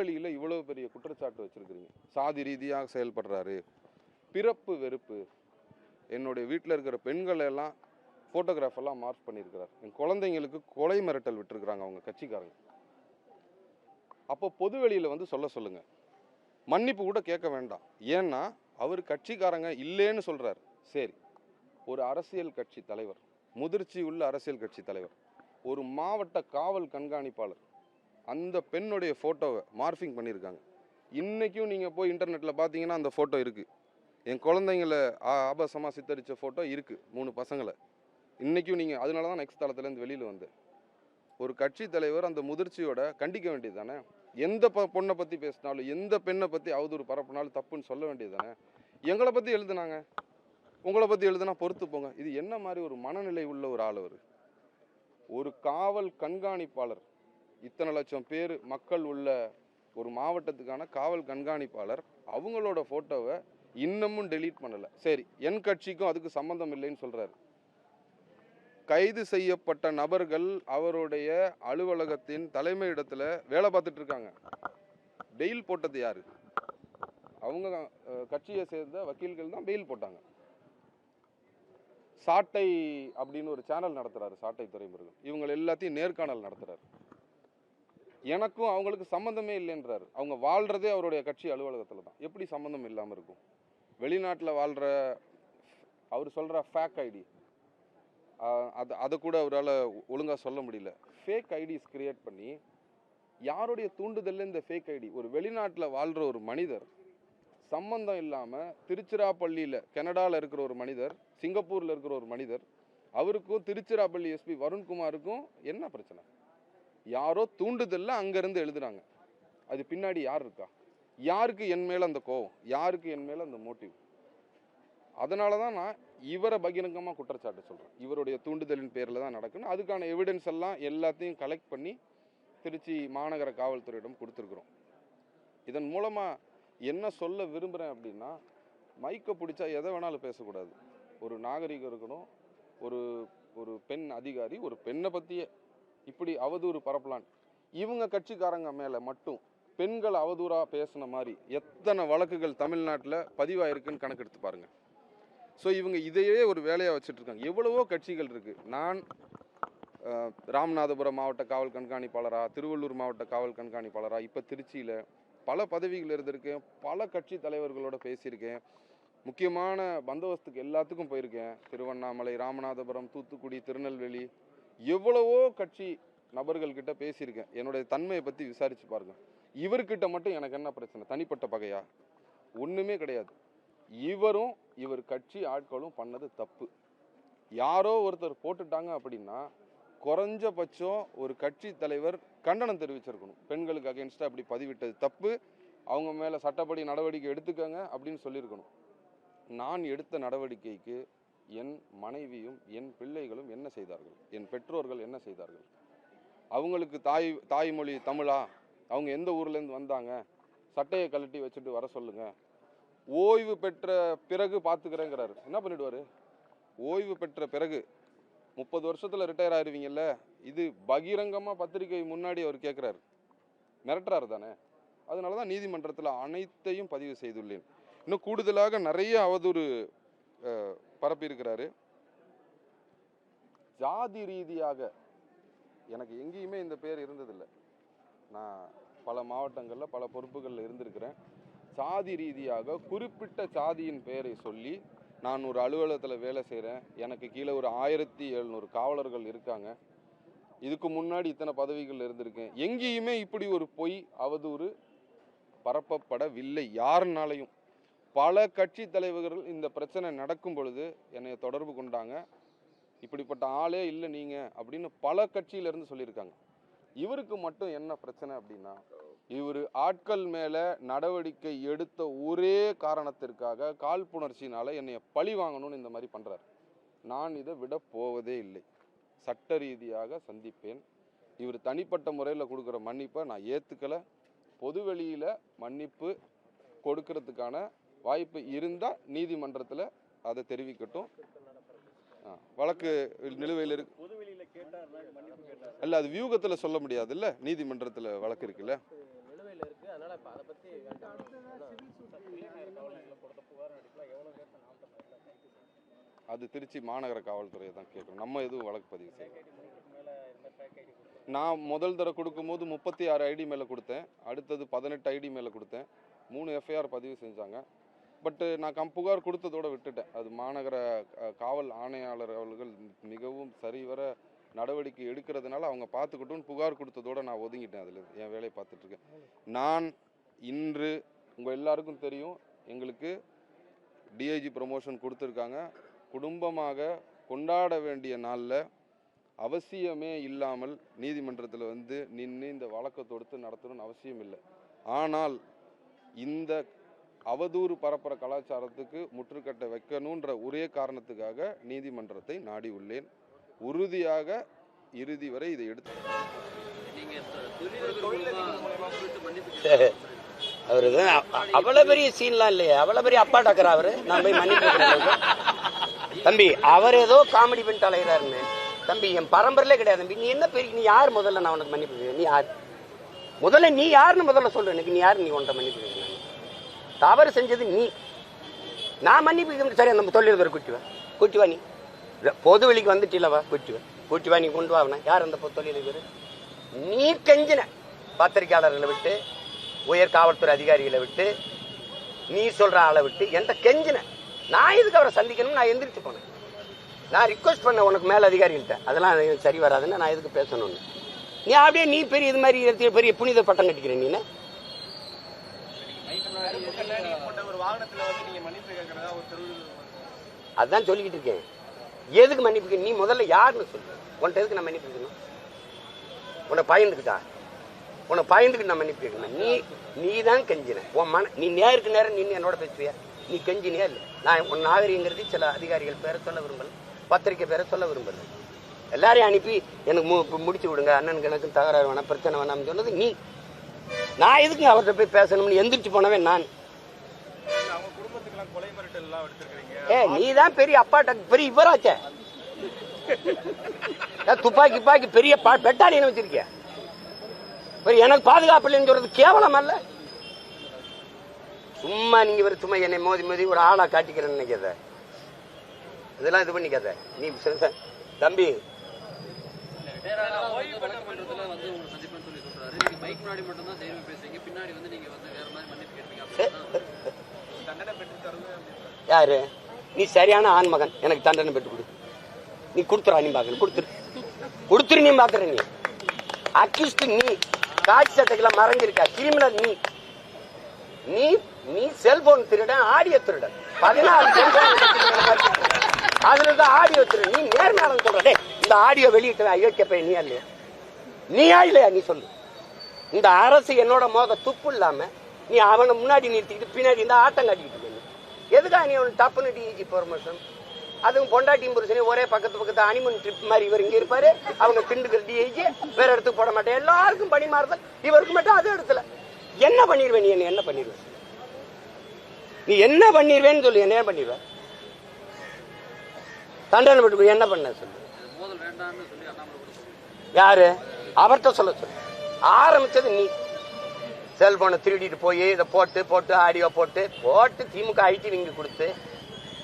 வெளியில் இவ்வளோ பெரிய குற்றச்சாட்டு வச்சிருக்கிறீங்க. சாதி ரீதியாக செயல்படுறாரு. பிறப்பு வெறுப்பு. என்னுடைய வீட்டில் இருக்கிற பெண்களை எல்லாம் ஃபோட்டோகிராஃப் எல்லாம் பண்ணியிருக்கிறார். என் குழந்தைங்களுக்கு கொலை மிரட்டல் விட்டுருக்குறாங்க அவங்க கட்சிக்காரங்க. அப்போ பொது வெளியில் வந்து சொல்ல சொல்லுங்கள் மன்னிப்பு கூட கேட்க வேண்டாம். ஏன்னா அவர் கட்சிக்காரங்க இல்லைன்னு சொல்கிறார் சரி. ஒரு அரசியல் கட்சி தலைவர் முதிர்ச்சி உள்ள அரசியல் கட்சி தலைவர் ஒரு மாவட்ட காவல் கண்காணிப்பாளர் அந்த பெண்ணுடைய ஃபோட்டோவை மார்ஃபிங் பண்ணியிருக்காங்க. இன்றைக்கும் நீங்கள் போய் இன்டர்நெட்டில் பார்த்தீங்கன்னா அந்த ஃபோட்டோ இருக்குது என் குழந்தைங்கள ஆ- ஆபாசமாக சித்தரித்த ஃபோட்டோ இருக்குது மூணு பசங்களை. இன்றைக்கும் நீங்கள் அதனால தான் நெக்ஸ்ட் தளத்துலேருந்து வெளியில் வந்தேன். ஒரு கட்சி தலைவர் அந்த முதிர்ச்சியோட கண்டிக்க வேண்டியது தானே எந்த ப பொண்ணை பற்றி பேசினாலும் எந்த பெண்ணை பற்றி அவதூறு பரப்புனாலும் தப்புன்னு சொல்ல வேண்டியது தானே எங்களை பற்றி எழுதுனாங்க. உங்களை பற்றி எழுதுனா பொறுத்து போங்க. இது என்ன மாதிரி ஒரு மனநிலை உள்ள ஒரு ஆள் அவர்? ஒரு காவல் கண்காணிப்பாளர். இத்தனை லட்சம் பேர் மக்கள் உள்ள ஒரு மாவட்டத்துக்கான காவல் கண்காணிப்பாளர் அவங்களோட ஃபோட்டோவை இன்னமும் டெலீட் பண்ணலை. சரி என் கட்சிக்கும் அதுக்கு சம்மந்தம் இல்லைன்னு சொல்கிறாரு கைது செய்யப்பட்ட நபர்கள் அவருடைய அலுவலகத்தின் தலைமை இடத்துல வேலை பார்த்துட்டு இருக்காங்க. பெயில் போட்டது யாரு? அவங்க கட்சியை சேர்ந்த வக்கீல்கள் தான் பெயில் போட்டாங்க. சாட்டை அப்படின்னு ஒரு சேனல் நடத்துறாரு சாட்டை துறைமுருகன். இவங்க எல்லாத்தையும் நேர்காணல் நடத்துறாரு. எனக்கும் அவங்களுக்கு சம்மந்தமே இல்லைன்றாரு. அவங்க வாழ்றதே அவருடைய கட்சி அலுவலகத்தில் தான். எப்படி சம்மந்தம் இல்லாமல் இருக்கும்? வெளிநாட்டில் வாழ்கிற அவர் சொல்கிற ஃபேக் ஐடி அது அதை கூட அவரால் ஒழுங்காக சொல்ல முடியல. ஃபேக் ஐடிஸ் கிரியேட் பண்ணி யாருடைய தூண்டுதல்ல இந்த ஃபேக் ஐடி ஒரு வெளிநாட்டில் வாழ்கிற ஒரு மனிதர் சம்பந்தம் இல்லாமல் திருச்சிராப்பள்ளியில் கனடாவில் இருக்கிற ஒரு மனிதர் சிங்கப்பூரில் இருக்கிற ஒரு மனிதர் அவருக்கும் திருச்சிராப்பள்ளி எஸ்பி வருண்குமாருக்கும் என்ன பிரச்சனை? யாரோ தூண்டுதலில் அங்கேருந்து எழுதுறாங்க. அது பின்னாடி யார் இருக்கா? யாருக்கு என் மேலே அந்த கோவம்? யாருக்கு என் மேலே அந்த மோட்டிவ்? அதனால தான் நான் இவரை பகிரங்கமாக குற்றச்சாட்டு சொல்கிறேன் இவருடைய தூண்டுதலின் பேரில் தான் நடக்குன்னு அதுக்கான எவிடன்ஸ் எல்லாம் எல்லாத்தையும் கலெக்ட் பண்ணி திருச்சி மாநகர காவல்துறையிடம் கொடுத்துருக்குறோம். இதன் மூலமாக என்ன சொல்ல விரும்புகிறேன் அப்படின்னா மைக்கை பிடிச்சா எதை வேணாலும் பேசக்கூடாது. ஒரு நாகரிகம் இருக்கணும் ஒரு ஒரு பெண் அதிகாரி ஒரு பெண்ணை பற்றியே இப்படி அவதூறு பரப்பலான். இவங்க கட்சிக்காரங்க மேலே மட்டும் பெண்கள் அவதூறாக பேசின மாதிரி எத்தனை வழக்குகள் தமிழ்நாட்டில் பதிவாயிருக்குன்னு கணக்கெடுத்து பாருங்கள் ஸோ இவங்க இதையே ஒரு வேலையாக வச்சுட்டு இருக்காங்க எவ்வளவோ கட்சிகள் இருக்கு. நான் ராமநாதபுரம் மாவட்ட காவல் கண்காணிப்பாளராக திருவள்ளூர் மாவட்ட காவல் கண்காணிப்பாளராக இப்போ திருச்சியில் பல பதவிகள் இருந்திருக்கேன். பல கட்சி தலைவர்களோட பேசியிருக்கேன். முக்கியமான பந்தோபஸ்துக்கு எல்லாத்துக்கும் போயிருக்கேன். திருவண்ணாமலை ராமநாதபுரம் தூத்துக்குடி திருநெல்வேலி எவ்வளவோ கட்சி நபர்கள்கிட்ட பேசியிருக்கேன். என்னுடைய தன்மையை பற்றி விசாரித்து பாருங்க. இவர்கிட்ட மட்டும் எனக்கு என்ன பிரச்சனை? தனிப்பட்ட பகையா? ஒன்றுமே கிடையாது. இவரும் இவர் கட்சி ஆட்களும் பண்ணது தப்பு. யாரோ ஒருத்தர் போட்டுட்டாங்க அப்படின்னா குறைஞ்சபட்சம் ஒரு கட்சி தலைவர் கண்டனம் தெரிவிச்சிருக்கணும். பெண்களுக்கு அகேன்ஸ்டாக அப்படி பதிவிட்டது தப்பு. அவங்க மேலே சட்டப்படி நடவடிக்கை எடுத்துக்கங்க அப்படின்னு சொல்லியிருக்கணும். நான் எடுத்த நடவடிக்கைக்கு என் மனைவியும் என் பிள்ளைகளும் என்ன செய்தார்கள்? என் பெற்றோர்கள் என்ன செய்தார்கள்? அவங்களுக்கு தாய் தாய்மொழி தமிழா? அவங்க எந்த ஊர்லேருந்து வந்தாங்க? சட்டையை கழட்டி வச்சுட்டு வர சொல்லுங்க. ஓய்வு பெற்ற பிறகு பார்த்துக்கிறேங்கிறாரு. என்ன பண்ணிவிடுவார் ஓய்வு பெற்ற பிறகு முப்பது வருஷத்தில் ரிட்டையர் ஆயிடுவீங்கல்ல இது பகிரங்கமாக பத்திரிகை முன்னாடி அவர் கேட்குறாரு. மிரட்டுறாரு தானே? அதனால தான் நீதிமன்றத்தில் அனைத்தையும் பதிவு செய்துள்ளேன். இன்னும் கூடுதலாக நிறைய அவதூறு பரப்பியிருக்கிறாரு. ஜாதி ரீதியாக எனக்கு எங்கேயுமே இந்த பேர் இருந்ததில்லை. நான் பல மாவட்டங்களில் பல பொறுப்புகளில் இருந்திருக்கிறேன். சாதி ரீதியாக குறிப்பிட்ட சாதியின் பெயரை சொல்லி நான் ஒரு அலுவலகத்தில் வேலை செய்கிறேன் எனக்கு கீழே ஒரு ஆயிரத்தி எழுநூறு காவலர்கள் இருக்காங்க. இதுக்கு முன்னாடி இத்தனை பதவிகள் இருந்திருக்கேன். எங்கேயுமே இப்படி ஒரு பொய் அவதூறு பரப்பப்படவில்லை. யாருனாலையும். பல கட்சி தலைவர்கள் இந்த பிரச்சனை நடக்கும் பொழுது என்னை தொடர்பு கொண்டாங்க. இப்படிப்பட்ட ஆளே இல்லை நீங்கள் அப்படின்னு பல கட்சியிலேருந்து சொல்லியிருக்காங்க. இவருக்கு மட்டும் என்ன பிரச்சனை அப்படின்னா இவர் ஆட்கள் மேலே நடவடிக்கை எடுத்த ஒரே காரணத்திற்காக காழ்ப்புணர்ச்சினால் என்னை பழி வாங்கணும்னு இந்த மாதிரி பண்ணுறாரு நான் இதை விட போவதே இல்லை. சட்ட ரீதியாக சந்திப்பேன். இவர் தனிப்பட்ட முறையில் கொடுக்குற மன்னிப்பை நான் ஏற்றுக்கலை பொதுவெளியில் மன்னிப்பு கொடுக்கறதுக்கான வாய்ப்பு இருந்தால் நீதிமன்றத்தில் அதை தெரிவிக்கட்டும். வழக்கு நிலுவையில் இருக்கு. இல்ல அது வியூகத்துல சொல்ல முடியாது இல்ல நீதிமன்றத்துல வழக்கு இருக்குல்ல? அது திருச்சி மாநகர காவல்துறையை தான் கேட்கணும். நம்ம எதுவும் வழக்கு பதிவு செய்யணும் நான் முதல் தடவை கொடுக்கும்போது முப்பத்தி ஆறு ஐடி மேலே கொடுத்தேன். அடுத்தது பதினெட்டு ஐடி மேலே கொடுத்தேன். மூணு எஃப்ஐஆர் பதிவு செஞ்சாங்க. பட்டு நான் கம் புகார் கொடுத்ததோடு விட்டுட்டேன். அது மாநகர காவல் ஆணையாளர் அவர்கள் மிகவும் சரிவர நடவடிக்கை எடுக்கிறதுனால அவங்க பார்த்துக்கிட்டோன்னு புகார் கொடுத்ததோட நான் ஒதுங்கிட்டேன் அதில் என் வேலையை பார்த்துட்ருக்கேன். நான் இன்று உங்கள் எல்லாருக்கும் தெரியும் எங்களுக்கு டிஐஜி ப்ரமோஷன் கொடுத்துருக்காங்க. குடும்பமாக கொண்டாட வேண்டிய நாளில் அவசியமே இல்லாமல் நீதிமன்றத்தில் வந்து நின்று இந்த வழக்கை தொடுத்து நடத்தணும்னு அவசியம் இல்லை. ஆனால் இந்த அவதூறு பரப்புற கலாச்சாரத்துக்கு முற்றுக்கட்டை வைக்கணுன்ற ஒரே காரணத்துக்காக நீதிமன்றத்தை நாடி உள்ளேன் உறுதியாக இறுதி வரை இதை எடுத்து அவரு அவ்வளவு பெரிய சீன்லாம் இல்லையே. அவ்வளவு பெரிய அப்பா டக்கர் அவரு. நான் போய் மன்னிப்பு. தம்பி அவர் ஏதோ காமெடி பண்ணிட்டு அலைகிறாருன்னு தம்பி என் பரம்பரையிலே கிடையாது. தம்பி நீ என்ன பெரிய நீ யார்? முதல்ல நான் உனக்கு மன்னிப்பு? நீ யார்? முதல்ல நீ யாருன்னு முதல்ல சொல்லு எனக்கு நீ யார்? நீ உன்ட்ட மன்னிப்பு தவறு செஞ்சது நீ. நான் மன்னிப்பு சரி நம்ம தொழில் கூட்டி வா. கூட்டி வா நீ. பொது வெளிக்கு வந்துட்டீங்களவா குட்டிவா குட்டிவா கூட்டி வா. நீ கொண்டு வாங்கினா யார் அந்த தொழிலதிபர்? நீ கெஞ்சின. பத்திரிகையாளர்களை விட்டு உயர் காவல்துறை அதிகாரிகளை விட்டு நீ சொல்ற ஆளை விட்டு என்கிட்ட கெஞ்சின. நான் இதுக்கு அவரை சந்திக்கணும் நான் எந்திரிச்சு போனேன். நான் ரிக்வஸ்ட் பண்ண உனக்கு மேல அதிகாரிகள்கிட்ட. அதெல்லாம் எனக்கு சரி வராதுன்னு நான் எதுக்கு பேசணும்னு. நீ அப்படியே நீ பெரிய இது மாதிரி பெரிய புனித பட்டம் கட்டிக்கிறேன் நீ கருப்பு கண்ணாடி போட்ட ஒரு வாகனத்துல வந்து நீங்க மன்னிப்பு கேட்கறதா ஒரு தெருவில் அதான் சொல்லிக்கிட்டு இருக்கேன். எதுக்கு மன்னிப்பு நீ முதல்ல யாருன்னு சொல்லு. உன்கிட்ட எதுக்கு நான் மன்னிப்பு கேட்கணும்? உன்னை பயந்துக்கிட்டா? உன்னை பயந்துக்கு நான் மன்னிப்பு கேட்கணும்? நீ நீ தான் கெஞ்சின. உன் மன நீ நேருக்கு நேரம் நின்று என்னோட பேசுவியா? நீ கெஞ்சினியா இல்லை? நான் உன் நாகரிகங்கிறது சில அதிகாரிகள் பேரை சொல்ல விரும்பல. பத்திரிக்கை பேரை சொல்ல விரும்பல. எல்லாரையும் அனுப்பி எனக்கு மு- முடிச்சு விடுங்க. அண்ணனுக்கு எனக்கும் தகராறு வேணாம் பிரச்சனை வேணாம்னு சொன்னது நீ நான் எதுக்கு அவர்கிட்ட போய் பேசணும்னு எந்திரிச்சு போனவே நான். ஏ நீ தான் பெரிய அப்பாட்ட பெரிய இவராச்சே. துப்பாக்கி துப்பாக்கி பெரிய பெட்டாலியன் வச்சிருக்கிய. எனக்கு பாதுகாப்பு இல்லைன்னு சொல்றது கேவலம் அல்ல. சும்மா நீங்க ஒரு சும்மா என்னை மோதி மோதி ஒரு ஆளா காட்டிக்கிறேன்னு நினைக்காத. இதெல்லாம் இது பண்ணிக்காத. நீ தம்பி ஓய்வு பெற்ற மன்றத்துல வந்து உங்களை சந்திப்பேன்னு சொல்லி சொல்றாரு. நீங்க மைக் முன்னாடி மட்டும் தான் தைரியம் பேசுறீங்க. பின்னாடி வந்து நீங்க வந்து வேற மாதிரி மன்னிப்பு கேட்பீங்க அப்படின்னா. தண்டனை பெற்று தருது அப்படின்னு யாரு? நீ சரியான ஆண் மகன். எனக்கு தண்டனை பெற்று கொடு. நீ கொடுத்துறா நீ பாக்கணும் கொடுத்துரு. கொடுத்துரு நீ பாக்குற நீ. அக்யூஸ்ட் நீ. காட்சி சட்டைகளை மறைஞ்சிருக்க. கிரிமினல் நீ. நீ நீ செல்போன் திருடன் ஆடியோ திருடன் பதினாலு அதுல இருந்து ஆடியோ திருடன் நீ நேர்மையாளன் சொல்ற. இந்த ஆடியோ வெளியிட்ட அயோக்கிய பையன் நீயா இல்லையா? நீயா இல்லையா? நீ சொல்லு. இந்த அரசு என்னோட மோத துப்பு இல்லாம நீ அவனை முன்னாடி நிறுத்திக்கிட்டு பின்னாடி இந்த ஆட்டம் காட்டிக்கிட்டு எதுக்காக நீ. எதுக்கா நீ அவன் டப்புன்னு டிஜி ப்ரொமோஷன் அதுவும் பொண்டாட்டியும் புருஷனையும் ஒரே பக்கத்து பக்கத்து அனிமன் ட்ரிப் மாதிரி இவர் இங்க இருப்பாரு. அவங்க திண்டுக்கல் டிஐஜி வேற இடத்துக்கு போட மாட்டேன். எல்லாருக்கும் பணி மாறுதல் இவருக்கு மட்டும் அது இடத்துல என்ன பண்ணிடுவேன் நீ? என்ன என்ன பண்ணிடுவேன் நீ என்ன பண்ணிடுவேன்னு சொல்லு. என்ன பண்ணிடுவேன் தண்டனை பட்டு என்ன பண்ண சொல்லு? யாரு? அவர்கிட்ட சொல்ல சொல்லு. ஆரம்பிச்சது நீ. செல்போனை திருடிட்டு போய் இதை போட்டு போட்டு ஆடியோ போட்டு போட்டு திமுக ஐடி விங்கு கொடுத்து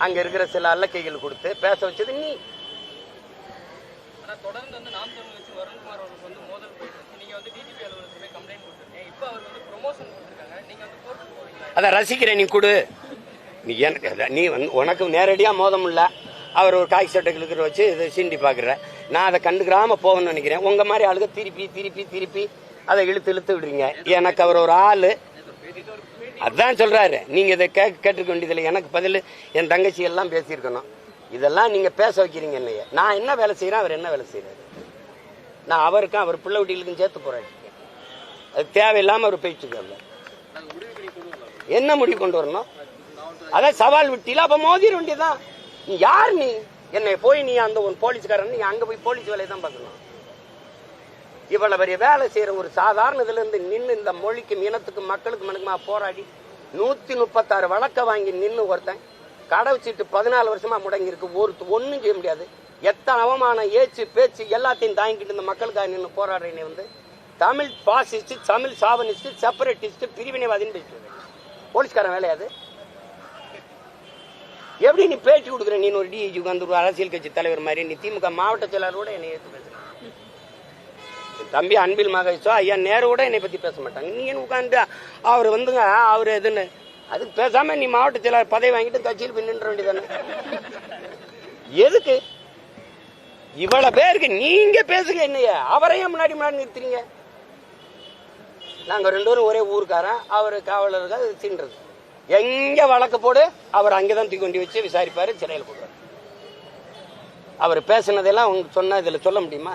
அங்க இருக்கிற சில அல்லக்கைகள் கொடுத்து பேச வச்சது நீ. தொடர்ந்து வந்து நாம் தமிழ் கட்சி வருண்குமார் அவர்களுக்கு வந்து மோதல் போயிட்டு இருக்கு. நீங்க வந்து டிஜிபி அலுவலகத்துல போய் கம்ப்ளைண்ட் கொடுத்துருக்கீங்க. இப்போ அவர் வந்து ப்ரொமோஷன் கொடுத்துருக்காங்க. நீங்க வந்து கோர்ட்டுக்கு போவீங்களா அதை ரசிக்கிறேன் நீ கொடு. நீ எனக்கு நீ வந்து உனக்கு நேரடியா மோதம் இல்ல அவர் ஒரு காய் சட்டை கிழக்கிற வச்சு இதை சீண்டி பார்க்குறேன் நான் அதை கண்டுக்கிறாம போகணும்னு நினைக்கிறேன். உங்கள் மாதிரி ஆளுங்க திருப்பி திருப்பி திருப்பி அதை இழுத்து இழுத்து விடுறீங்க. எனக்கு அவர் ஒரு ஆள். அதான் சொல்கிறாரு நீங்கள் இதை கே கேட்டுக்க வேண்டியதில்லை. எனக்கு பதில் என் தங்கச்சி எல்லாம் பேசியிருக்கணும். இதெல்லாம் நீங்கள் பேச வைக்கிறீங்க என்னைய நான் என்ன வேலை செய்கிறேன் அவர் என்ன வேலை செய்கிறாரு நான் அவருக்கும் அவர் பிள்ளை குட்டிகளுக்கும் சேர்த்து போறேன் அது தேவையில்லாமல் அவர் பேச்சுக்கல என்ன முடிவு கொண்டு வரணும்? அதான் சவால் விட்டில அப்போ மோதிர வேண்டியதான் நீ யார் நீ? என்னை போய் நீ அந்த ஒரு போலீஸ்காரன் நீ அங்க போய் போலீஸ் வேலையை தான் பார்க்கணும். இவ்வளவு பெரிய வேலை செய்யற ஒரு சாதாரண இதுலேருந்து நின்று இந்த மொழிக்கும் இனத்துக்கும் மக்களுக்கும் மனுக்குமா போராடி நூத்தி முப்பத்தாறு வழக்க வாங்கி நின்று ஒருத்தன் கடை பதினாலு வருஷமா முடங்கி இருக்கு ஒரு ஒண்ணும் செய்ய முடியாது. எத்தனை அவமானம் ஏச்சு பேச்சு எல்லாத்தையும் தாங்கிட்டு இந்த மக்களுக்காக நின்று போராடுறேனே வந்து Tamil fascist Tamil chauvinist separatist பிரிவினைவாதின்னு பேசிட்டு போலீஸ்காரன் வேலையாது எப்படி நீ பேச்சு கொடுக்குற? நீ ஒரு டிஜி உட்காந்து ஒரு அரசியல் கட்சி தலைவர் மாதிரி. நீ திமுக மாவட்ட செயலாளரோட என்னை ஏற்று பேசுற. தம்பி அன்பில் மகேஷோ ஐயா நேரோட கூட என்னை பத்தி பேச மாட்டாங்க. நீ என்ன உட்காந்து அவர் வந்துங்க அவர் எதுன்னு? அதுக்கு பேசாம நீ மாவட்ட செயலாளர் பதவி வாங்கிட்டு கட்சியில் போய் நின்ற வேண்டியதானே எதுக்கு? இவ்வளவு பேருக்கு நீங்க பேசுங்க என்னைய. அவரையும் முன்னாடி முன்னாடி நிறுத்துறீங்க. நாங்க ரெண்டு பேரும் ஒரே ஊருக்காரன். அவர் காவலர்கள் தின்றது எங்க வழக்கு போடு அவர் அங்கதான் தூக்கி வச்சு விசாரிப்பாரு சிறையில் போடுவார். அவர் பேசுனதெல்லாம் உங்க சொன்னா இதுல சொல்ல முடியுமா?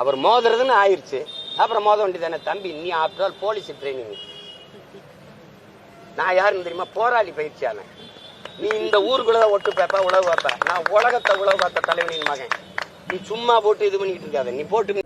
அவர் மோதுறதுன்னு ஆயிடுச்சு அப்புறம் மோத வேண்டியதானே தம்பி? நீ ஆஃப்டர் ஆல் போலீஸ் ட்ரைனிங் நான் யாருன்னு தெரியுமா? போராளி பயிற்சியாளன். நீ இந்த ஊருக்குள்ளதான் ஒட்டு பேப்ப உழவு பார்ப்ப நான் உலகத்தை உழவு பார்த்த தலைவனின் மகன். நீ சும்மா போட்டு இது பண்ணிக்கிட்டு இருக்காத. நீ போட்டு